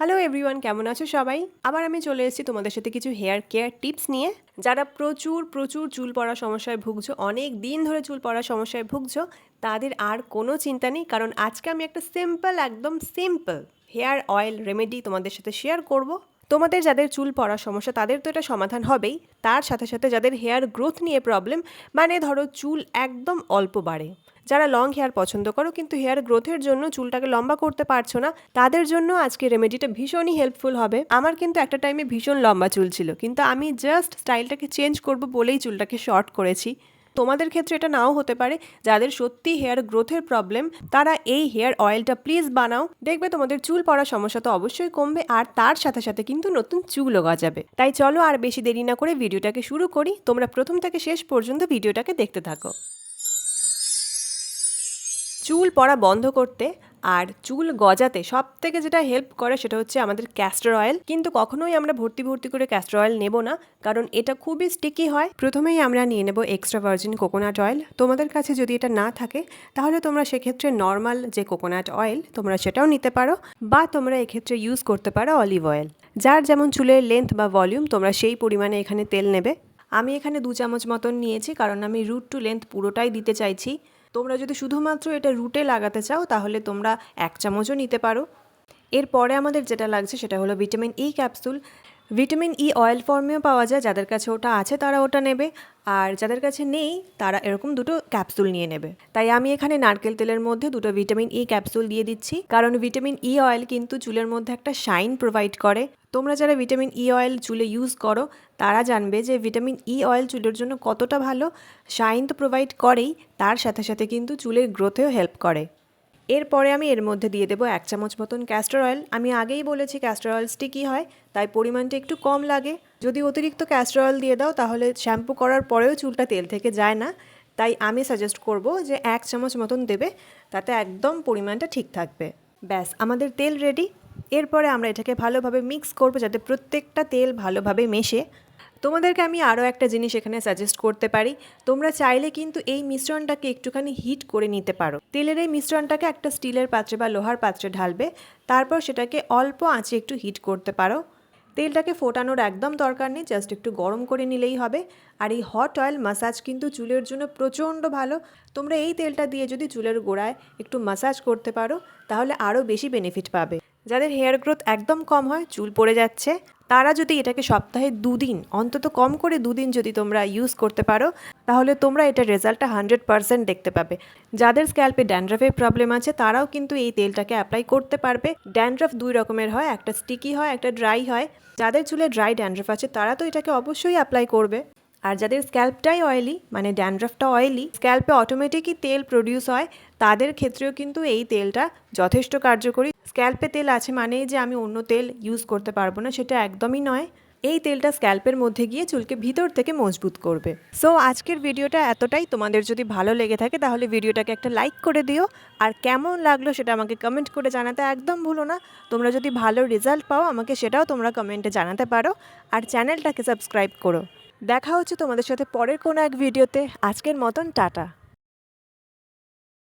Hello everyone কেমন আছো সবাই? আবার আমি চলে এসেছি তোমাদের সাথে কিছু হেয়ার কেয়ার টিপস নিয়ে। যারা প্রচুর প্রচুর চুল পড়া সমস্যায় ভুগছো, অনেক দিন ধরে চুল পড়ার সমস্যায় ভুগছো, তাদের আর কোনো চিন্তা নেই, কারণ আজকে আমি একটা সিম্পল একদম সিম্পল হেয়ার অয়েল রেমেডি তোমাদের সাথে শেয়ার করব। তোমাদের যাদের চুল পড়ার সমস্যা, তাদের তো এটা সমাধান হবেই। তার সাথে সাথে যাদের হেয়ার গ্রোথ নিয়ে প্রবলেম মানে ধরো চুল একদম অল্প বাড়ে। যারা লং হেয়ার পছন্দ করো, কিন্তু হেয়ার গ্রোথের জন্য চুলটাকে লম্বা করতে পারছ না, তাদের জন্য আজকে রেমেডিটা ভীষণই হেল্পফুল হবে। আমার কিন্তু একটা টাইমে ভীষণ লম্বা চুল ছিল, কিন্তু আমি জাস্ট স্টাইলটাকে চেঞ্জ করব বলেই চুলটাকে শর্ট করেছি। তোমাদের ক্ষেত্রে এটা নাও হতে পারে। যাদের সত্যি হেয়ার গ্রোথের প্রবলেম, তারা এই হেয়ার অয়েলটা প্লিজ বানাও। দেখবে তোমাদের চুল পড়ার সমস্যা তো অবশ্যই কমবে, আর তার সাথে সাথে কিন্তু নতুন চুলও গজাবে। তাই চলো আর বেশি দেরি না করে ভিডিওটাকে শুরু করি। তোমরা প্রথম থেকে শেষ পর্যন্ত ভিডিওটাকে দেখতে থাকো। চুল পড়া বন্ধ করতে আর চুল গজাতে সব থেকে যেটা হেল্প করে সেটা হচ্ছে আমাদের ক্যাস্টর অয়েল কিন্তু কখনোই আমরা ভর্তি ভর্তি করে ক্যাস্টর অয়েল নেব না, কারণ এটা খুবই স্টিকি হয়। প্রথমেই আমরা নিয়ে নেব এক্সট্রা ভার্জিন কোকোনাট অয়েল তোমাদের কাছে যদি এটা না থাকে, তাহলে তোমরা সেক্ষেত্রে নর্মাল যে কোকোনাট অয়েল তোমরা সেটাও নিতে পারো বা তোমরা এক্ষেত্রে ইউজ করতে পারো অলিভ অয়েল যার যেমন চুলের লেন্থ বা ভলিউম তোমরা সেই পরিমাণে এখানে তেল নেবে। আমি এখানে দু চামচ মতন নিয়েছি, কারণ আমি রুট টু লেন্থ পুরোটাই দিতে চাইছি। তোমরা যদি শুধুমাত্র এটা রুটে লাগাতে চাও, তাহলে তোমরা এক চামচও নিতে পারো। এরপরে আমাদের যেটা লাগছে সেটা হলো vitamin E capsule vitamin E oil ফর্মেও পাওয়া যায়, যাদের কাছে ওটা আছে তারা ওটা নেবে, আর যাদের কাছে নেই, তারা এরকম দুটো ক্যাপসুল নিয়ে নেবে। তাই আমি এখানে নারকেল তেলের মধ্যে দুটো ভিটামিন ই ক্যাপসুল দিয়ে দিচ্ছি, কারণ ভিটামিন ই অয়েল কিন্তু চুলের মধ্যে একটা শাইন প্রোভাইড করে। তোমরা যারা ভিটামিন ই অয়েল চুলে ইউজ করো, তারা জানবে যে ভিটামিন ই অয়েল চুলের জন্য কতটা ভালো। শাইন তো প্রোভাইড করেই, তার সাথে সাথে কিন্তু চুলের গ্রোথেও হেল্প করে। এরপরে আমি এর মধ্যে দিয়ে দেবো এক চামচ মতন ক্যাস্টর অয়েল আমি আগেই বলেছি ক্যাস্টর অয়েল স্টিকি হয়, তাই পরিমাণটা একটু কম লাগে। যদি অতিরিক্ত ক্যাস্টর অয়েল দিয়ে দাও, তাহলে শ্যাম্পু করার পরেও চুলটা তেল থেকে যায় না। তাই আমি সাজেস্ট করব যে এক চামচ মতন দেবে, তাতে একদম পরিমাণটা ঠিক থাকবে। ব্যাস, আমাদের তেল রেডি এরপরে আমরা এটাকে ভালোভাবে মিক্স করব যাতে প্রত্যেকটা তেল ভালোভাবে মেশে। তোমাদেরকে আমি আরও একটা জিনিস এখানে সাজেস্ট করতে পারি। তোমরা চাইলে কিন্তু এই মিশ্রণটাকে একটুখানি হিট করে নিতে পারো। তেলের এই মিশ্রণটাকে একটা স্টিলের পাত্রে বা লোহার পাত্রে ঢালবে। তারপর সেটাকে অল্প আঁচে একটু হিট করতে পারো। তেলটাকে ফোটানোর একদম দরকার নেই জাস্ট একটু গরম করে নিলেই হবে। আর এই হট অয়েল মাসাজ কিন্তু চুলের জন্য প্রচণ্ড ভালো। তোমরা এই তেলটা দিয়ে যদি চুলের গোড়ায় একটু মাসাজ করতে পারো, তাহলে আরও বেশি বেনিফিট পাবে। যাদের হেয়ার গ্রোথ একদম কম হয়, চুল পড়ে যাচ্ছে, তারা যদি এটাকে সপ্তাহে দুদিন, অন্তত কম করে দুদিন যদি তোমরা ইউজ করতে পারো, তাহলে তোমরা এটার রেজাল্টটা হান্ড্রেড পারসেন্ট দেখতে পাবে। যাদের স্ক্যাল্পে ড্যান্ড্রাফের প্রবলেম আছে, তারাও কিন্তু এই তেলটাকে অ্যাপ্লাই করতে পারবে। ড্যান্ড্রাফ দুই রকমের হয়, একটা স্টিকি হয়, একটা ড্রাই হয়। যাদের চুলে ড্রাই ড্যান্ড্রাফ আছে, তারা তো এটাকে অবশ্যই অ্যাপ্লাই করবে। আর যাদের স্ক্যাল্পটাই অয়েলি মানে ড্যান্ড্রাফটা অয়েলি স্ক্যাল্পে অটোমেটিকই তেল প্রডিউস হয়, তাদের ক্ষেত্রেও কিন্তু এই তেলটা যথেষ্ট কার্যকরী। স্ক্যাল্পে তেল আছে মানেই যে আমি অন্য তেল ইউজ করতে পারব না, সেটা একদমই নয়। এই তেলটা স্ক্যাল্পের মধ্যে গিয়ে চুলকে ভিতর থেকে মজবুত করবে। সো আজকের ভিডিওটা এতটাই। তোমাদের যদি ভালো লেগে থাকে, তাহলে ভিডিওটাকে একটা লাইক করে দিও। আর কেমন লাগল সেটা আমাকে কমেন্ট করে জানাতে একদম ভুলো না। তোমরা যদি ভালো রেজাল্ট পাও, আমাকে সেটাও তোমরা কমেন্টে জানাতে পারো। আর চ্যানেলটাকে সাবস্ক্রাইব করো। দেখা হচ্ছে তোমাদের সাথে পরের কোনো এক ভিডিওতে আজকের মতন টাটা।